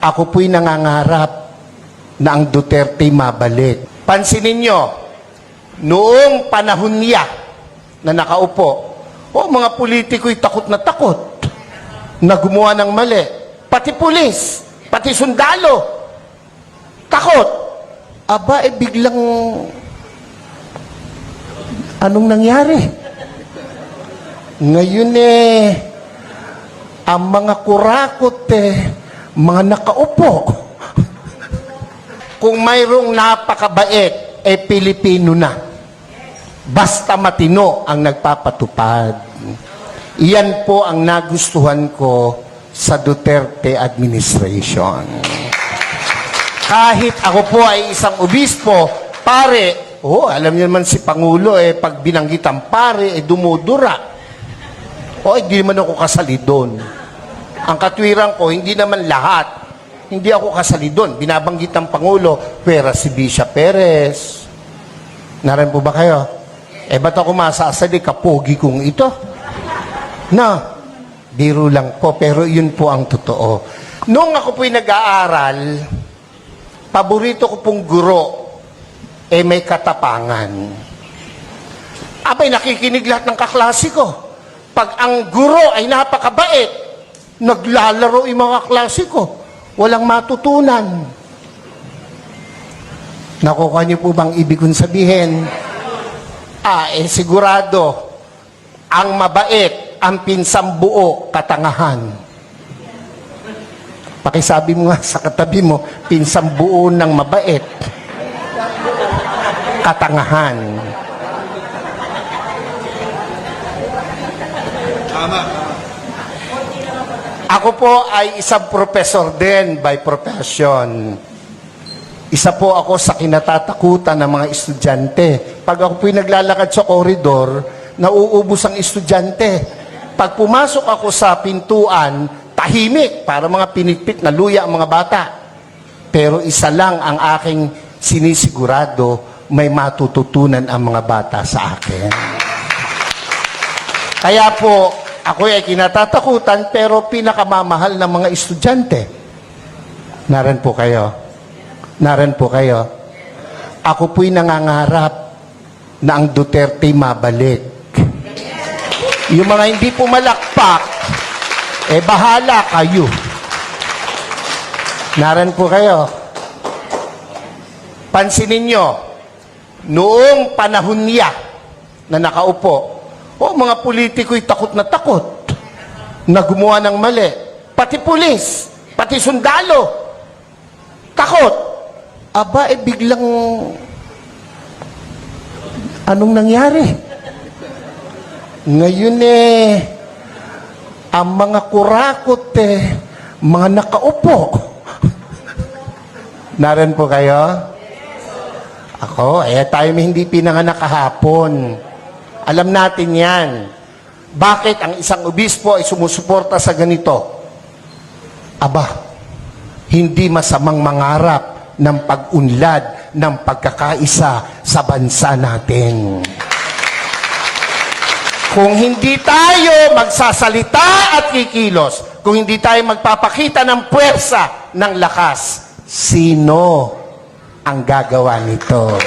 Ako po'y nangangarap na ang Duterte mabalik. Pansinin nyo, noong panahon niya na nakaupo, o mga politiko'y takot na takot na gumawa ng mali. Pati pulis, pati sundalo, takot. Aba, eh biglang, anong nangyari? Ngayon eh, ang mga kurakot eh, mga nakaupo. Kung mayroong napakabait, eh Pilipino na. Basta matino ang nagpapatupad. Iyan po ang nagustuhan ko sa Duterte administration. Kahit ako po ay isang obispo, pare, oh, alam niyo naman si Pangulo, eh, pag binanggit ang pare, eh, dumudura. O, hindi naman ako kasali doon. Ang katwiran ko, hindi naman lahat. Hindi ako kasali doon. Binabanggit ng Pangulo, pera si Bisha Perez. Naran po ba kayo? Eh, ba't ako masasali? Kapogi kong ito. Na, biro lang po, pero yun po ang totoo. Noong ako po'y nag-aaral, paborito ko pong guro, eh may katapangan. Abay, nakikinig lahat ng kaklase ko. Pag ang guro ay napakabait, naglalaro yung mga klase ko. Walang matutunan. Nakuha niyo po bang ibig kong sabihin? Ah, eh sigurado, ang mabait, ang pinsang buo, katangahan. Pakisabi mo nga sa katabi mo, pinsang buo ng mabait, katangahan. Ako po ay isang professor din by profession. Isa po ako sa kinatatakutan ng mga estudyante. Pag ako po'y naglalakad sa koridor, nauubos ang estudyante. Pag pumasok ako sa pintuan, tahimik para mga pinitpit na luya ang mga bata. Pero isa lang ang aking sinisigurado, may matututunan ang mga bata sa akin. Kaya po, ako ay kinatatakutan pero pinakamamahal ng mga estudyante. Naran po kayo. Naran po kayo. Ako po'y nangangarap na ang Duterte mabalik. Yung mga hindi pumalakpak, eh bahala kayo. Naran po kayo. Pansinin nyo, noong panahon niya na nakaupo, o mga politiko'y takot na takot na gumawa ng mali. Pati pulis, pati sundalo, takot. Aba, eh biglang, anong nangyari? Ngayon eh, ang mga kurakot eh, mga nakaupo. Naran po kayo? Ako, eh tayo hindi pinanganak kahapon. Alam natin yan. Bakit ang isang obispo ay sumusuporta sa ganito? Aba, hindi masamang mangarap ng pag-unlad ng pagkakaisa sa bansa natin. Kung hindi tayo magsasalita at kikilos, kung hindi tayo magpapakita ng puwersa, ng lakas, sino ang gagawa nito?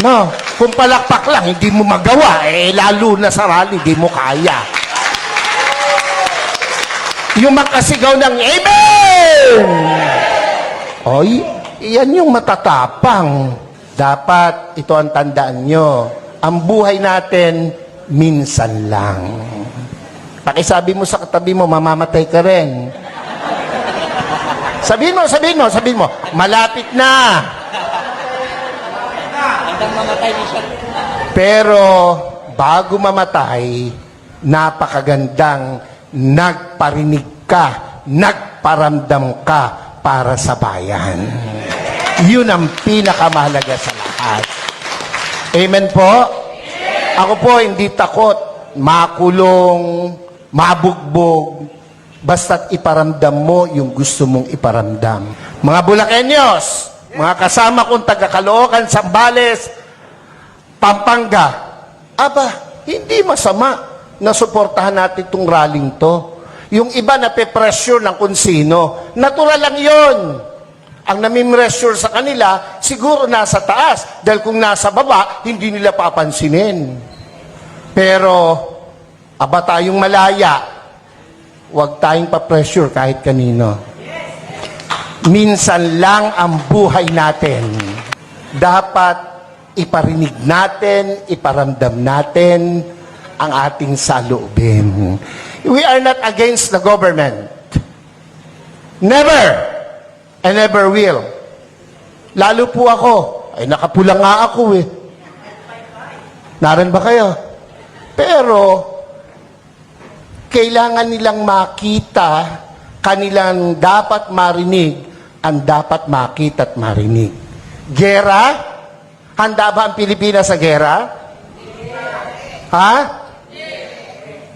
No, kung palakpak lang, hindi mo magawa, eh lalo na sa rally, hindi mo kaya. Yung makasigaw ng Amen! Oy, iyan yung matatapang. Dapat, ito ang tandaan nyo, ang buhay natin, minsan lang. Pakisabi mo sa katabi mo, mamamatay ka rin. Sabihin mo, sabihin mo, sabihin mo, malapit na. Pero bago mamatay, napakagandang nagparinig ka, nagparamdam ka para sa bayan. Yun ang pinakamahalaga sa lahat. Amen po? Ako po hindi takot makulong, mabugbog, basta't iparamdam mo yung gusto mong iparamdam. Mga Bulakenyos, mga kasama kong taga Caloocan, Sambales, Pampanga, aba, hindi masama na suportahan natin itong rallying to. Yung iba na pressure ng kung sino. Natural lang yon. Ang nami-pressure sa kanila, siguro nasa taas. Dahil kung nasa baba, hindi nila papansinin. Pero, aba tayong malaya, huwag tayong pa-pressure kahit kanino. Minsan lang ang buhay natin. Dapat iparinig natin, iparamdam natin ang ating saloobin. We are not against the government. Never! And never will. Lalo po ako. Ay, nakapula nga ako eh. Naran ba kayo? Pero, kailangan nilang makita kanilang dapat marinig ang dapat makita at marinig. Gera? Handa ba ang Pilipinas sa gera? Ha?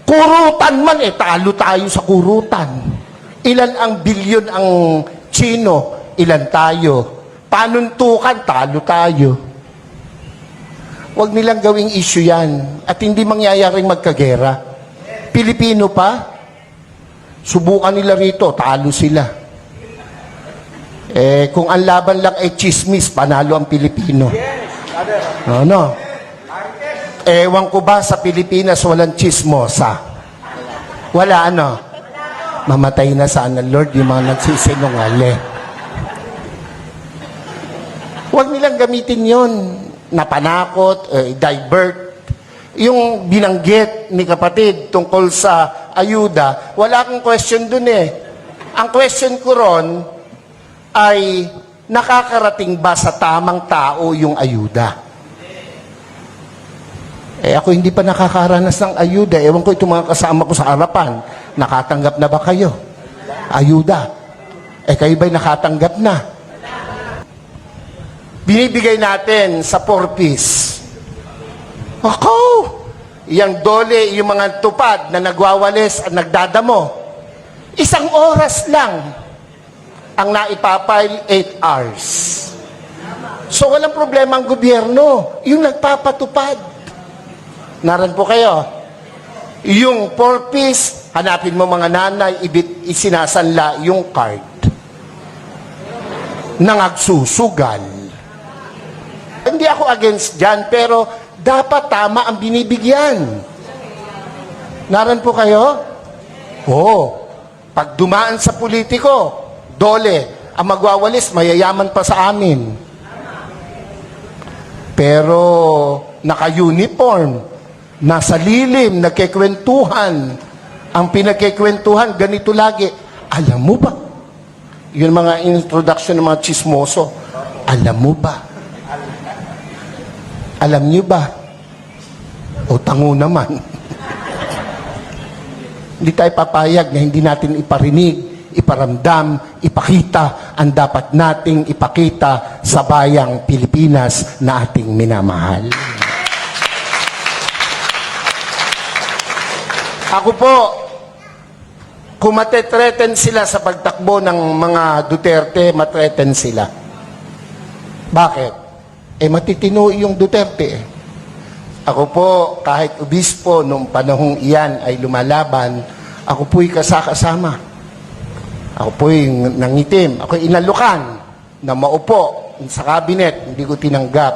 Kurutan man eh, talo tayo sa kurutan. Ilan ang bilyon ang Chino, ilan tayo. Panuntukan, talo tayo. Huwag nilang gawing issue yan at hindi mangyayaring magkagera. Pilipino pa, subukan nila rito, talo sila. Eh, kung ang laban lang ay chismis, panalo ang Pilipino. No, no. Ewan ko ba sa Pilipinas walang chismosa? Wala ano? Mamatay na sana, Lord, yung mga nagsisinungali. Huwag nilang gamitin yon na panakot, eh, divert. Yung binanggit ni kapatid tungkol sa ayuda, wala akong question dun eh. Ang question ko ron ay nakakarating ba sa tamang tao yung ayuda? Eh ako hindi pa nakakaranas ng ayuda. Ewan ko itong mga kasama ko sa harapan. Nakatanggap na ba kayo? Ayuda. Eh kayo ba'y nakatanggap na? Binibigay natin sa four-piece. Ako! Yang dole, yung mga tupad na nagwawalis at nagdadamo. Isang oras lang ang naipapile 8 hours. So walang problema ang gobyerno. Yung nagpapatupad. Naran po kayo. Yung four-piece, hanapin mo mga nanay, ibit, isinasanla yung card. Nangagsusugal. Hindi ako against dyan, pero dapat tama ang binibigyan. Naran po kayo? Oo. Pag dumaan sa politiko, dole, ang magwawalis, mayayaman pa sa amin. Pero naka-uniform, nasa lilim, nagkikwentuhan. Ang pinagkikwentuhan, ganito lagi. Alam mo ba? Yun mga introduction ng mga chismoso. Alam mo ba? Alam niyo ba? O tango naman. hindi tayo papayag na hindi natin iparinig, iparamdam, ipakita ang dapat nating ipakita sa bayang Pilipinas na ating minamahal. Ako po, kung matetreten sila sa pagtakbo ng mga Duterte, matreten sila. Bakit? Eh matitino yung Duterte eh. Ako po, kahit obispo nung panahong iyan ay lumalaban, ako po'y kasakasama. Ako po'y nangitim. Ako'y inalukan na maupo sa kabinet. Hindi ko tinanggap.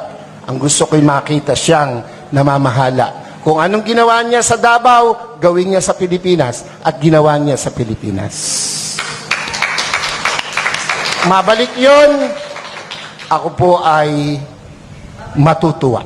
Ang gusto ko'y makita siyang namamahala. Kung anong ginawa niya sa Davao, gawin niya sa Pilipinas at ginawa niya sa Pilipinas. Mabalik yon, ako po ay matutuwa.